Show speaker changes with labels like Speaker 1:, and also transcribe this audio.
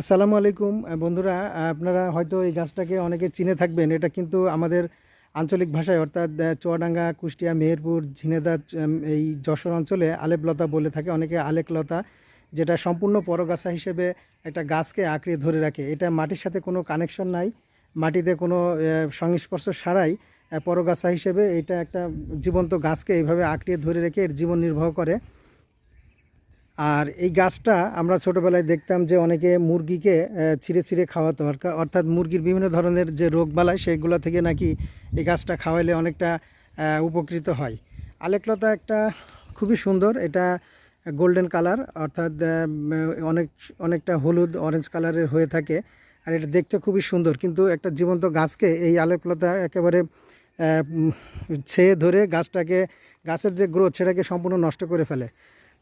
Speaker 1: আসসালামু আলাইকুম। বন্ধুরা আপনারা হয়তো এই গাছটাকে অনেকে চিনে থাকবেন। এটা কিন্তু আমাদের আঞ্চলিক ভাষায়, অর্থাৎ চুয়াডাঙ্গা, কুষ্টিয়া, মেহেরপুর ঝিনেদা এই যশোর অঞ্চলে আলেপলতা বলে থাকে। অনেকে আলেকলতা, যেটা সম্পূর্ণ পরগাছা হিসেবে একটা গাছকে আঁকড়ে ধরে রাখে। এটা মাটির সাথে কোনো কানেকশন নাই। মাটিতে কোনো সংস্পর্শ ছাড়াই পরগাছা হিসেবে এটা একটা জীবন্ত গাছকে এইভাবে আঁকড়িয়ে ধরে রেখে এর জীবন নির্বাহ করে। আর এই গাছটা আমরা ছোটোবেলায় দেখতাম যে অনেকে মুরগিকে ছিঁড়ে ছিঁড়ে খাওয়াতো। অর্থাৎ মুরগির বিভিন্ন ধরনের যে রোগ রোগবালাই সেগুলো থেকে নাকি এই গাছটা খাওয়াইলে অনেকটা উপকৃত হয়। আলেকলতা একটা খুবই সুন্দর, এটা গোল্ডেন কালার, অর্থাৎ অনেক, অনেকটা হলুদ, অরেঞ্জ কালারের হয়ে থাকে, আর এটা দেখতে খুবই সুন্দর। কিন্তু একটা জীবন্ত গাছকে এই আলেকলতা একেবারে ছেয়ে ধরে গাছটাকে, গাছের যে গ্রোথ, সেটাকে সম্পূর্ণ নষ্ট করে ফেলে।